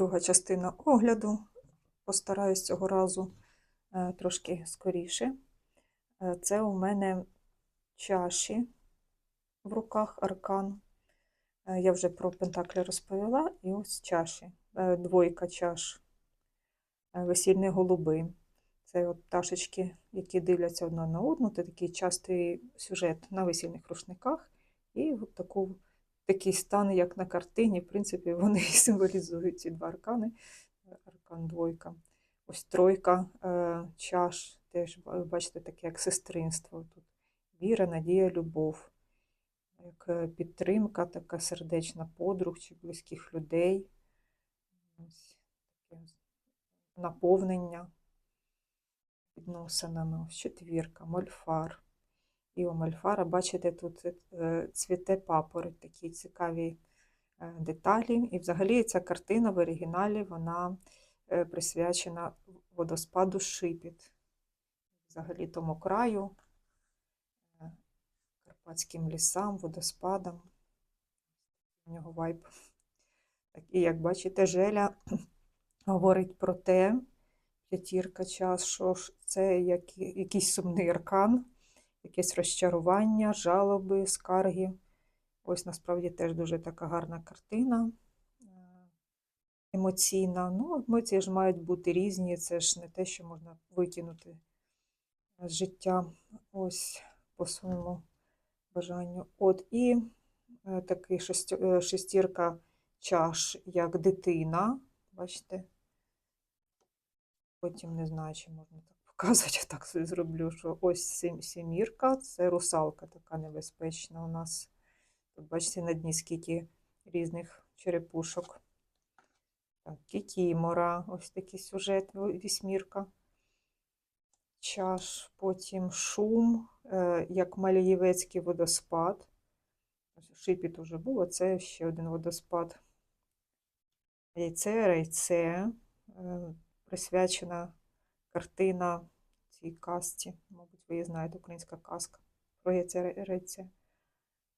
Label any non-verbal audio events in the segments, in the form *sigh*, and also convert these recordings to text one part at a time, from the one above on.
Друга частина огляду. Постараюсь цього разу е, трошки скоріше. Е, Це у мене чаші в руках аркан. Е, Я вже про пентаклі розповіла. І ось чаші. Двойка чаш. Весільні голуби. Це от пташечки, які дивляться одна на одну. Це такий частий сюжет на весільних рушниках. І от таку, такий стан, як на картині, в принципі, вони і символізують ці два аркани. Аркан двойка. Ось тройка е, чаш, теж бачите, таке як сестринство. Тут віра, надія, любов, як е, підтримка, така сердечна подруг чи близьких людей. Таке наповнення відносинами. Ось четвірка, мольфар. І у мольфара, бачите, тут е, цвіте папороть, такі цікаві е, деталі. І взагалі ця картина в оригіналі вона е, присвячена водоспаду Шипіт. Взагалі тому краю, карпатським лісам, водоспадам. У нього вайб. Так, і як бачите, Желя *clears throat* говорить про те, п'ятірка час, що це як, якийсь сумний аркан, якесь розчарування, жалоби, скарги. Ось насправді теж дуже така гарна картина, е, емоційна. Ну, емоції ж мають бути різні, це ж не те, що можна викинути з життя ось по своєму бажанню. От і е, такий е, шестірка чаш, як дитина. Бачите? Потім не знаю, чи можна так показувати, так собі зроблю, що ось сім- сімірка, це русалка така небезпечна у нас. Тут бачите на дні скільки різних черепушок. Так, кікімора, ось такий сюжет, вісьмірка. Чаш, потім шум, е, як Малієвецький водоспад. Шипіт уже був, це ще один водоспад. Яйце, райце, е, присвячена картина цій казці. Мабуть, ви її знаєте, українська казка про яйце ре- райце.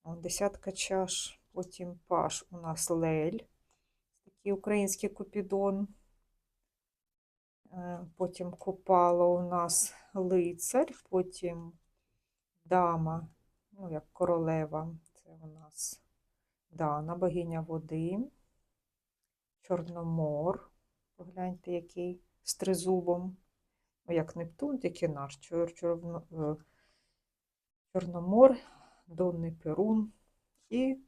О, Десятка чаш, потім паш у нас лель, такий український купідон. Е, Потім копало у нас лицар, потім дама, ну як королева, це у нас Дана, богиня води, Чорномор, погляньте, який з тризубом, як Нептун, тільки наш чор, чорно, е, Чорномор, Донний Перун і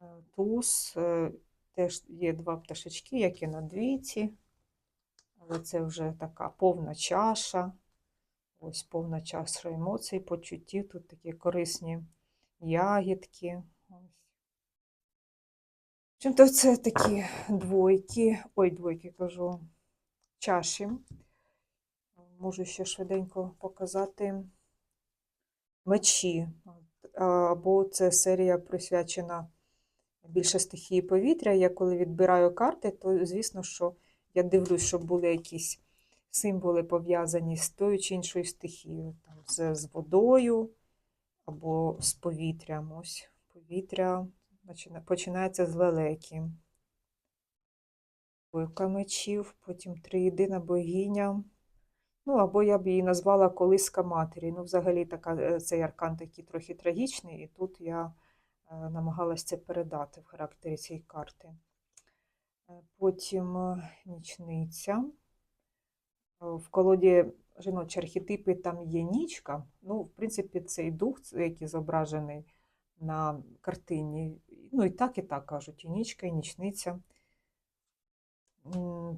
е, туз. е, Теж є два пташечки, які на двійці, але це вже така повна чаша. Ось повна чаша емоцій, почуттів. Тут такі корисні ягідки. Ось. Чим-то це такі двойки, ой, двойки кажу, чаші. Можу ще швиденько показати мечі. Або це серія присвячена більше стихії повітря. Я коли відбираю карти, то звісно, що я дивлюсь, щоб були якісь символи пов'язані з тою чи іншою стихією, там, з, з водою або з повітрям. Ось повітря почина- починається з лелеки. Двойка мечів, потім триєдина богиня. Ну, або я б її назвала колиска матері. Ну, взагалі, така, е, цей аркан такий трохи трагічний, і тут я е, намагалась це передати в характері цієї карти. Е, Потім нічниця. В колоді жіночі архетипи там є нічка. Ну, в принципі, цей дух, який зображений на картині. Ну, і так, і так кажуть, і нічка, і нічниця.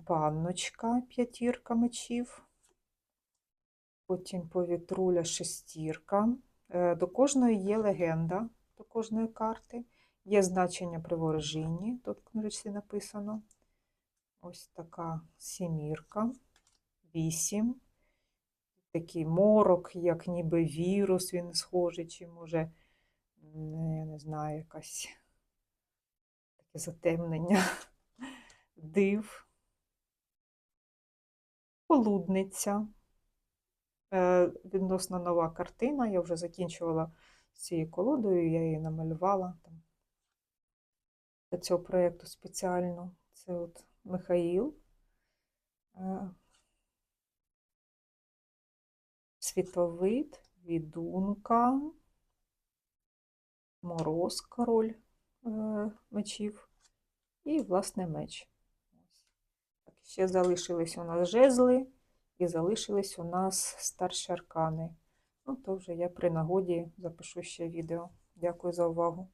Панночка, п'ятірка мечів. Потім повітруля, шестірка. Е, До кожної є легенда, до кожної карти. Є значення при ворожінні, тут в книжці написано. Ось така сімірка, вісім. Такий морок, як ніби вірус, він схожий, чи може, я не знаю, якась таке затемнення, див. Полудниця. Е, Відносно нова картина. Я вже закінчувала цією колодою, я її намалювала там для цього проєкту спеціально. Це от Михаїл, е, Світовид, Відунка, Мороз, король е, мечів і, власне, меч. Ще залишились у нас жезли і залишились у нас старші аркани. Ну, то вже я при нагоді запишу ще відео. Дякую за увагу.